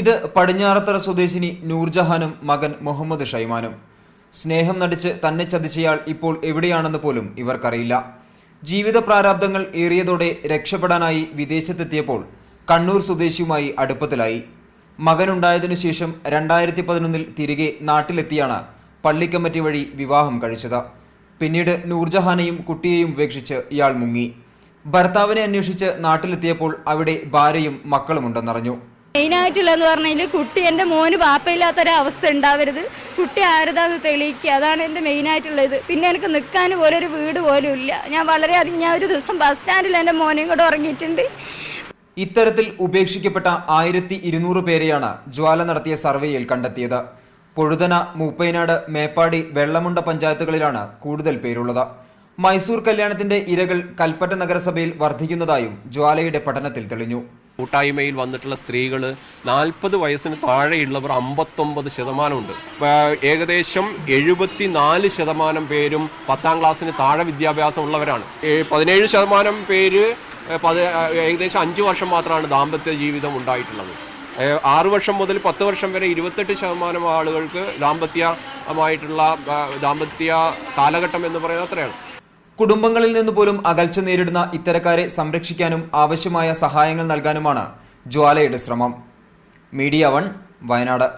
ഇത് പടിഞ്ഞാറത്തറ സ്വദേശിനി നൂർജഹാനും മകൻ മുഹമ്മദ് ഷൈമാനും. സ്നേഹം നടിച്ച് തന്നെ ചതിച്ചയാൾ ഇപ്പോൾ എവിടെയാണെന്ന് പോലും ഇവർക്കറിയില്ല. ജീവിത പ്രാരാബ്ദങ്ങൾ ഏറിയതോടെ രക്ഷപ്പെടാനായി വിദേശത്തെത്തിയപ്പോൾ കണ്ണൂർ സ്വദേശിയുമായി അടുപ്പത്തിലായി. മകനുണ്ടായതിനു ശേഷം രണ്ടായിരത്തി പതിനൊന്നിൽ തിരികെ നാട്ടിലെത്തിയാണ് പള്ളിക്കമ്മറ്റി വഴി വിവാഹം കഴിച്ചത്. പിന്നീട് നൂർജഹാനെയും കുട്ടിയെയും ഉപേക്ഷിച്ച് ഇയാൾ മുങ്ങി. ഭർത്താവിനെ അന്വേഷിച്ച് നാട്ടിലെത്തിയപ്പോൾ അവിടെ ഭാര്യയും മക്കളുമുണ്ടെന്നറിഞ്ഞു. മെയിനായിട്ടുള്ളതെന്ന് പറഞ്ഞാൽ കുട്ടി എന്റെ മോന് പാപ്പയില്ലാത്തൊരവസ്ഥ ഉണ്ടാവരുത്. കുട്ടി ആരുതാന്ന് തെളിയിക്കുക. അതാണ് എന്റെ മെയിനായിട്ടുള്ളത്. പിന്നെ എനിക്ക് നിൽക്കാൻ പോലൊരു വീട് പോലും ഇല്ല. ഞാൻ വളരെയധികം ഞാൻ ഒരു ദിവസം ബസ് സ്റ്റാൻഡിൽ എന്റെ മോനെയും കൂടെ ഉറങ്ങിയിട്ടുണ്ട്. ഇത്തരത്തിൽ ഉപേക്ഷിക്കപ്പെട്ട ആയിരത്തി ഇരുന്നൂറ് പേരെയാണ് ജ്വാല നടത്തിയ സർവേയിൽ കണ്ടെത്തിയത്. പൊഴുതന മൂപ്പൈനാട് മേപ്പാടി വെള്ളമുണ്ട പഞ്ചായത്തുകളിലാണ് കൂടുതൽ പേരുള്ളത്. മൈസൂർ കല്യാണത്തിന്റെ ഇരകൾ കൽപ്പറ്റ നഗരസഭയിൽ വർദ്ധിക്കുന്നതായും ജ്വാലയുടെ പഠനത്തിൽ തെളിഞ്ഞു. കൂട്ടായ്മയിൽ വന്നിട്ടുള്ള സ്ത്രീകൾ നാൽപ്പത് വയസ്സിന് താഴെയുള്ളവർ അമ്പത്തൊമ്പത് ശതമാനമുണ്ട്. ഏകദേശം എഴുപത്തി നാല് ശതമാനം പേരും പത്താം ക്ലാസ്സിന് താഴെ വിദ്യാഭ്യാസം ഉള്ളവരാണ് ഏ, പതിനേഴ് ശതമാനം പേര് ഏകദേശം അഞ്ച് വർഷം മാത്രമാണ് ദാമ്പത്യ ജീവിതം ഉണ്ടായിട്ടുള്ളത്. ആറു വർഷം മുതൽ പത്ത് വർഷം വരെ ഇരുപത്തെട്ട് ശതമാനം ആളുകൾക്ക് ദാമ്പത്യമായിട്ടുള്ള ദാമ്പത്യ കാലഘട്ടം എന്ന് പറയുന്നത് അത്രയാണ്. കുടുംബങ്ങളിൽ നിന്ന് പോലും അകൽച്ച നേരിടുന്ന ഇത്തരക്കാരെ സംരക്ഷിക്കാനും ആവശ്യമായ സഹായങ്ങൾ നൽകാനുമാണ് ജ്വാലയുടെ ശ്രമം. Media one Wayanad.